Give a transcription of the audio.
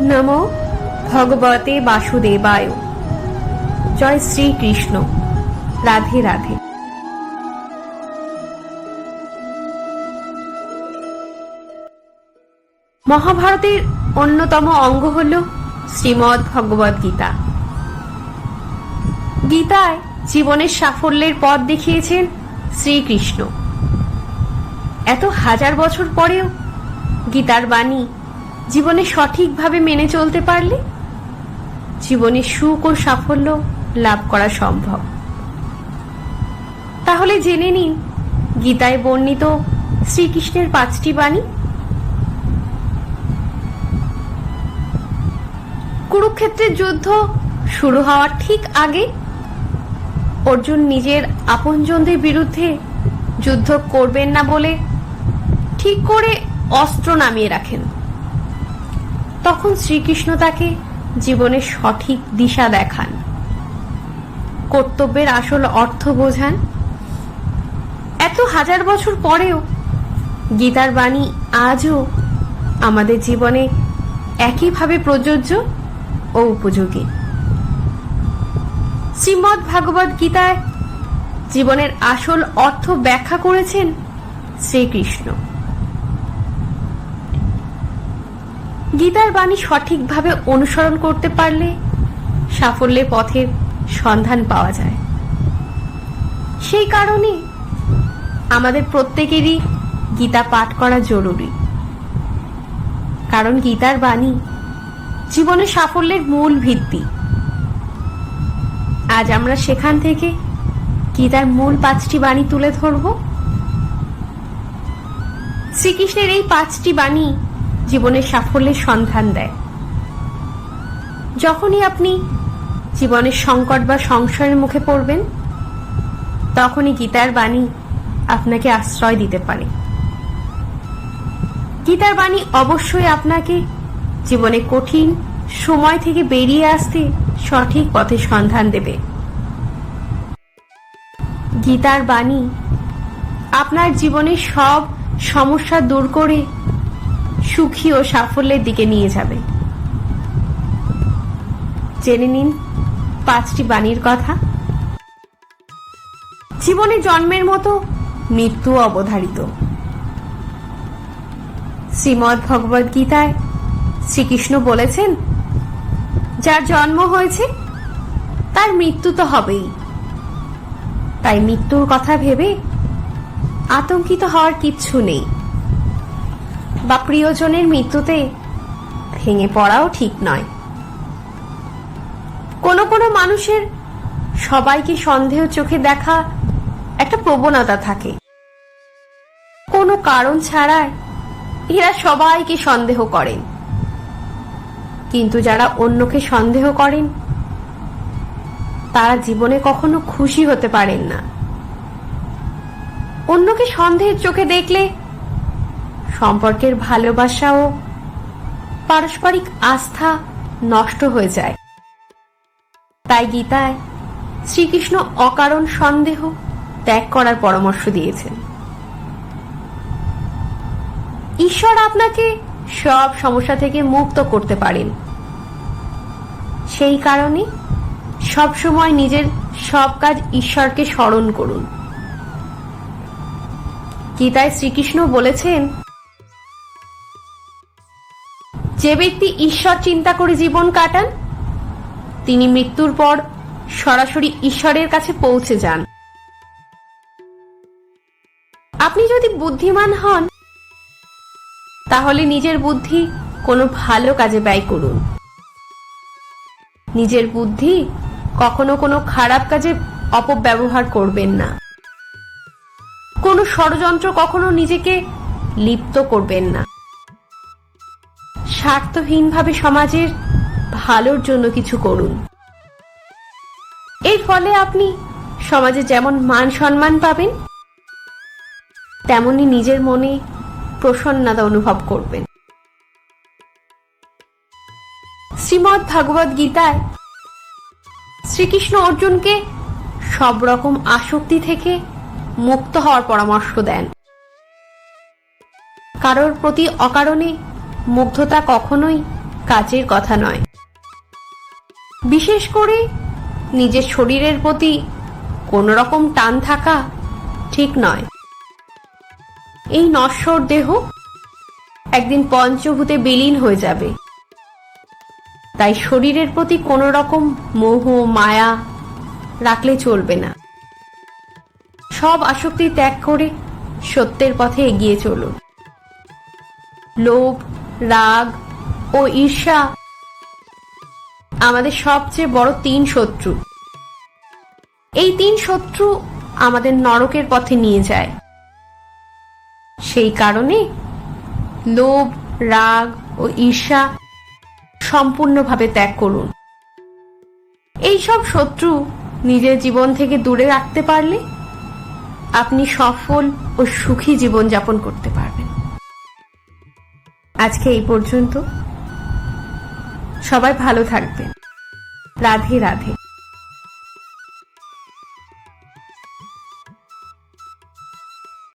নম ভগবতে বাসুদেবায়। জয় শ্রীকৃষ্ণ। রাধে রাধে। মহাভারতের অন্যতম অঙ্গ হল শ্রীমদ্ ভগবদ গীতা। গীতায় জীবনের সাফল্যের পথ দেখিয়েছেন শ্রীকৃষ্ণ। এত হাজার বছর পরেও গীতার বাণী জীবনে সঠিকভাবে মেনে চলতে পারলে জীবনে সুখ ও সাফল্য লাভ করা সম্ভব। তাহলে জেনে নিন, গীতায় বর্ণিত শ্রীকৃষ্ণের পাঁচটি বাণী। কুরুক্ষেত্রের যুদ্ধ শুরু হওয়ার ঠিক আগে অর্জুন নিজের আপনজনদের বিরুদ্ধে যুদ্ধ করবেন না বলে ঠিক করে অস্ত্র নামিয়ে রাখেন। তখন শ্রীকৃষ্ণ তাকে জীবনের সঠিক দিশা দেখান। কর্তব্যের আসল অর্থ বোঝান। এত হাজার বছর পরেও গীতার বাণী আজও আমাদের জীবনে একইভাবে প্রযোজ্য ও উপযোগী। শ্রীমৎ ভাগবত গীতায় জীবনের আসল অর্থ ব্যাখ্যা করেছেন শ্রীকৃষ্ণ। গীতার বাণী সঠিকভাবে অনুসরণ করতে পারলে সাফল্যের পথের সন্ধান পাওয়া যায়। সেই কারণে আমাদের প্রত্যেকেরই গীতা পাঠ করা জরুরি। কারণ গীতার বাণী জীবনে সাফল্যের মূল ভিত্তি। আজ আমরা সেখান থেকে গীতার মূল পাঁচটি বাণী তুলে ধরব। শ্রীকৃষ্ণের এই পাঁচটি বাণী জীবনের সাফল্যের সন্ধান দেয়। যখনই আপনি জীবনের সংকট বা সংশয়ের মুখে পড়বেন, তখনই গীতার বাণী আপনাকে আশ্রয় দিতে পারে। গীতার বাণী অবশ্যই আপনাকে জীবনে কঠিন সময় থেকে বেরিয়ে আসতে সঠিক পথে সন্ধান দেবে। গীতার বাণী আপনার জীবনের সব সমস্যা দূর করে সুখী ও সাফল্যের দিকে নিয়ে যাবে। জেনে নিন, পাঁচটি বাণীর কথা। জীবনে জন্মের মতো মৃত্যু অবধারিত। শ্রীমৎ ভগবদ গীতায় শ্রীকৃষ্ণ বলেছেন, যার জন্ম হয়েছে, তার মৃত্যু তো হবেই। তাই মৃত্যুর কথা ভেবে আতঙ্কিত হওয়ার কিচ্ছু নেই। বা প্রিয়জনের মৃত্যুতে ভেঙে পড়াও ঠিক নয়। কোনো কোনো মানুষের সবাইকে সন্দেহ চোখে দেখা একটা প্রবণতা থাকে। কোনো কারণ ছাড়াই এরা সবাইকে সন্দেহ করেন। কিন্তু যারা অন্যকে সন্দেহ করেন, তারা জীবনে কখনো খুশি হতে পারেন না। অন্যকে সন্দেহের চোখে দেখলে সম্পর্কের ভালোবাসা ও পারস্পরিক আস্থা নষ্ট হয়ে যায়। তাই গীতায় শ্রীকৃষ্ণ অকারণ সন্দেহ ত্যাগ করার পরামর্শ দিয়েছেন। ঈশ্বর আপনাকে সব সমস্যা থেকে মুক্ত করতে পারেন। সেই কারণে সবসময় নিজের সব কাজ ঈশ্বরকে স্মরণ করুন। গীতায় শ্রীকৃষ্ণ বলেছেন যে ব্যক্তি ঈশ্বর চিন্তা করে জীবন কাটান, তিনি মৃত্যুর পর সরাসরি ঈশ্বরের কাছে পৌঁছে যান। আপনি যদি বুদ্ধিমান হন, তাহলে নিজের বুদ্ধি কোনো ভালো কাজে ব্যয় করুন। নিজের বুদ্ধি কখনো কোনো খারাপ কাজে অপব্যবহার করবেন না। কোনো ষড়যন্ত্র কখনো নিজেকে লিপ্ত করবেন না। স্বার্থহীনভাবে সমাজের ভালোর জন্য কিছু করুন। এর ফলে আপনি সমাজে যেমন মান সম্মান পাবেন, তেমনি নিজের মনে প্রসন্নতা অনুভব করবেন। শ্রীমৎ ভাগবত গীতায় শ্রীকৃষ্ণ অর্জুনকে সব রকম আসক্তি থেকে মুক্ত হওয়ার পরামর্শ দেন। কারোর প্রতি অকারণে মুগ্ধতা কখনোই কাজের কথা নয়। বিশেষ করে নিজের শরীরের প্রতি কোনো রকম টান থাকা ঠিক নয়। এই নশ্বর দেহ একদিন পঞ্চভূতে বিলীন হয়ে যাবে। তাই শরীরের প্রতি কোনো রকম মোহ, মায়া রাখলে চলবে না। সব আসক্তি ত্যাগ করে সত্যের পথে এগিয়ে চলুন। লোভ রাগ ও ঈর্ষা আমাদের সবচেয়ে বড় তিন শত্রু। এই তিন শত্রু আমাদের নরকের পথে নিয়ে যায়। সেই কারণে লোভ, রাগ ও ঈর্ষা সম্পূর্ণভাবে ত্যাগ করুন। এইসব শত্রু নিজের জীবন থেকে দূরে রাখতে পারলে আপনি সফল ও সুখী জীবন যাপন করতে পারবেন। আজকে এই পর্যন্ত। সবাই ভালো থাকবেন। রাধে রাধে।